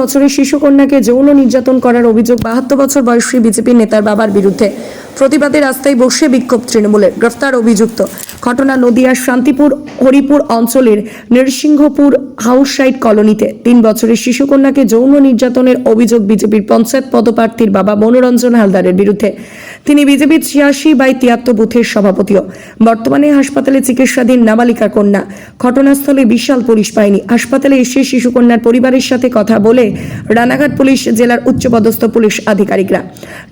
বছরের শিশু কন্যাকে যৌন নির্যাতন করার অভিযোগ বাহাত্তর বছর বয়সী বিজেপি নেতার বাবার বিরুদ্ধে। প্রতিবাদে রাস্তায় বসে বিক্ষোভ তৃণমূলের। গ্রেফতার অভিযুক্ত। ঘটনা নদিয়ার শান্তিপুর, হরিপুর অঞ্চলের নৃসিংহপুর হাউস সাইড কলোনিতে। তিন বছরের শিশু কন্যাকে যৌন নির্যাতনের অভিযোগ বিজেপির পঞ্চায়েত পদপ্রার্থীর বাবা মনোরঞ্জন হালদারের বিরুদ্ধে। তিনি বিজেপির ছিয়াশি বাই তিয়াত্তর বুথের সভাপতিও। বর্তমানে হাসপাতালে চিকিৎসাধীন নাবালিকা কন্যা। ঘটনাস্থলে বিশাল পুলিশ বাহিনী। হাসপাতালে এসে শিশুকন্যার পরিবারের সাথে কথা বলে রানাঘাট পুলিশ, জেলার উচ্চপদস্থ পুলিশ আধিকারিকরা।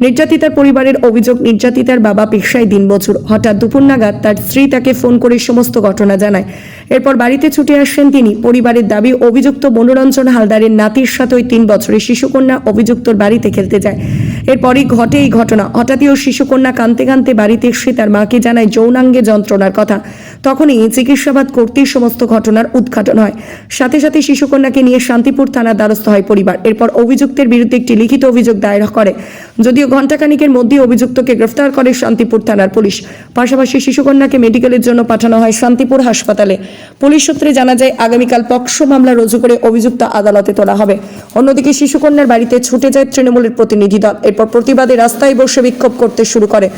নির্যাতিতার পরিবারের অভিযোগ নির্যাতিতার বাবা পেশায় দিন বছর হঠাৎ দুপুর নাগাদ তার স্ত্রী তাকে ফোন করে সমস্ত ঘটনা জানায়। এরপর বাড়িতে ছুটে আসেন তিনি। পরিবারের দাবি, অভিযুক্ত মনোরঞ্জন হালদারের নাতির সাথে ওই তিন বছরের শিশুকন্যা অভিযুক্তর বাড়িতে খেলতে যায়। এরপরই ঘটে এই ঘটনা। হঠাৎই ও শিশুকন্যা কাঁদতে কানতে বাড়িতে এসে তার মাকে জানায় যৌনাঙ্গে যন্ত্রণার কথা। তখনই চিকিৎসাবাদ করতেই সমস্ত ঘটনার উদ্ঘাটন হয়। সাথে সাথে শিশুকন্যাকে নিয়ে শান্তিপুর থানার দ্বারস্থ হয় পরিবার। এরপর অভিযুক্তের বিরুদ্ধে একটি লিখিত অভিযোগ দায়ের করে। যদিও ঘণ্টাখানিকের মধ্যে অভিযুক্তকে গ্রেফতার করে শান্তিপুর থানার পুলিশ। পাশাপাশি শিশুকন্যাকে মেডিকেলের জন্য পাঠানো হয় শান্তিপুর হাসপাতালে। পুলিশ সূত্রে জানা যায়, আগামীকাল পক্ষ মামলা রুজু করে অভিযুক্ত আদালতে তোলা হবে। অন্যদিকে শিশুকন্যার বাড়িতে ছুটে যায় তৃণমূলের প্রতিনিধি দল। এরপর প্রতিবাদে রাস্তায় বসে বিক্ষোভ করতে শুরু করে।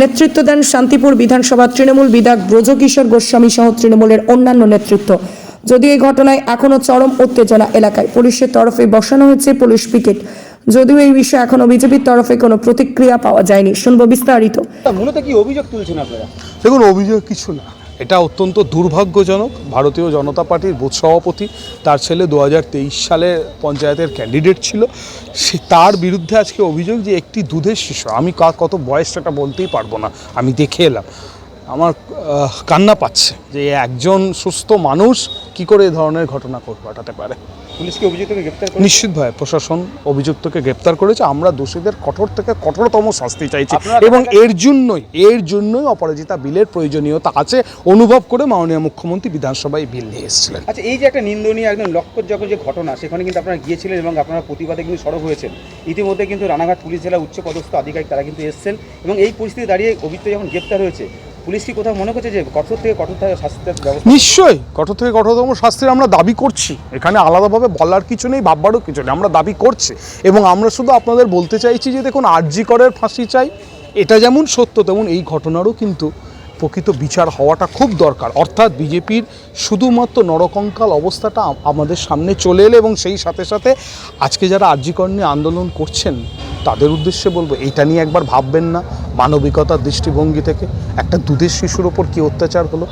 নেতৃত্ব দেন শান্তিপুর বিধানসভা তৃণমূল বিধায়ক ব্রজকিশোর গোস্বামী সহ তৃণমূলের অন্যান্য নেতৃত্ব। যদিও এই ঘটনায় এখনও চরম উত্তেজনা এলাকায়। পুলিশের তরফে বসানো হয়েছে পুলিশ পিকেট। যদিও এই বিষয়ে এখনও বিজেপির তরফে কোনো প্রতিক্রিয়া পাওয়া যায়নি। শুনব বিস্তারিত। মূলত কি অভিযোগ তুলছেন আপনারা? দেখুন অভিযোগ কিছু না। এটা অত্যন্ত দুর্ভাগ্যজনক। ভারতীয় জনতা পার্টির বুথ সভাপতি, তার ছেলে দু হাজার তেইশ সালে পঞ্চায়েতের ক্যান্ডিডেট ছিল। সে তার বিরুদ্ধে আজকে অভিযোগ যে একটি দুধের শিশু। আমি কত বয়স সেটা বলতেই পারব না। আমি দেখে এলাম। আমার কান্না পাচ্ছে যে একজন সুস্থ মানুষ কি করে এ ধরনের ঘটনা ঘট- ঘটাতে পারে। পুলিশ কি অভিযুক্তকে গ্রেপ্তার নিশ্চিতভাবে প্রশাসন অভিযুক্তকে গ্রেপ্তার করেছে। আমরা দোষীদের কঠোর থেকে কঠোরতম শাস্তি চাইছি এবং এর জন্যই এর জন্যই অপরাজিতা বিলের প্রয়োজনীয়তা আছে অনুভব করে মাননীয় মুখ্যমন্ত্রী বিধানসভায় বিল নিয়ে এসেছিলেন। আচ্ছা এই যে একটা নিন্দনীয় একদম লক্ষ্যযোগ্য যে ঘটনা সেখানে কিন্তু আপনারা গিয়েছিলেন এবং আপনারা প্রতিবাদে কিন্তু সরব হয়েছেন। ইতিমধ্যে কিন্তু রানাঘাট পুলিশ জেলা উচ্চ পদস্থ আধিকারিক তারা কিন্তু এসেছেন এবং এই পরিস্থিতি দাঁড়িয়ে অভিযুক্ত যখন গ্রেপ্তার হয়েছে পুলিশ কি কোথাও মনে করছে যে কঠোর থেকে কঠোর ব্যবস্থা? নিশ্চয়ই, কঠোর থেকে কঠোরতম শাস্তির আমরা দাবি করছি। এখানে আলাদাভাবে বলার কিছু নেই, ভাববারও কিছু নেই, আমরা দাবি করছি। এবং আমরা শুধু আপনাদের বলতে চাইছি যে দেখুন আরজি করের ফাঁসি চাই। এটা যেমন সত্য, তেমন এই ঘটনারও কিন্তু প্রকৃত বিচার হওয়াটা খুব দরকার। অর্থাৎ বিজেপির শুধুমাত্র নরকঙ্কাল অবস্থাটা আমাদের সামনে চলে এলে এবং সেই সাথে সাথে আজকে যারা আরজিকর নিয়ে আন্দোলন করছেন তাদের উদ্দেশ্যে বলব এটা নিয়ে একবার ভাববেন না। মানবিকতার দৃষ্টিভঙ্গি থেকে একটা দুধের শিশুর ওপর কী অত্যাচার হলো?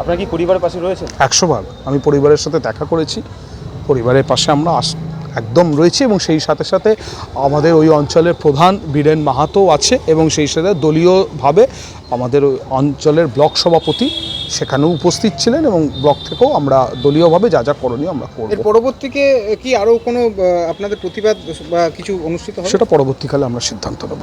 আপনার কি পরিবারের পাশে রয়েছেন? একশো ভাগ। আমি পরিবারের সাথে দেখা করেছি। পরিবারের পাশে আমরা আস একদম রয়েছি এবং সেই সাথে সাথে আমাদের ওই অঞ্চলের প্রধান বীরেন মাহাতো আছে এবং সেই সাথে দলীয়ভাবে আমাদের ওই অঞ্চলের ব্লক সভাপতি সেখানেও উপস্থিত ছিলেন এবং ব্লক থেকেও আমরা দলীয়ভাবে যা যা করণীয় আমরা করব। এর পরবর্তীকে কি আরও কোনো আপনাদের প্রতিবাদ বা কিছু অনুষ্ঠিত হবে? সেটা পরবর্তীকালে আমরা সিদ্ধান্ত নেব।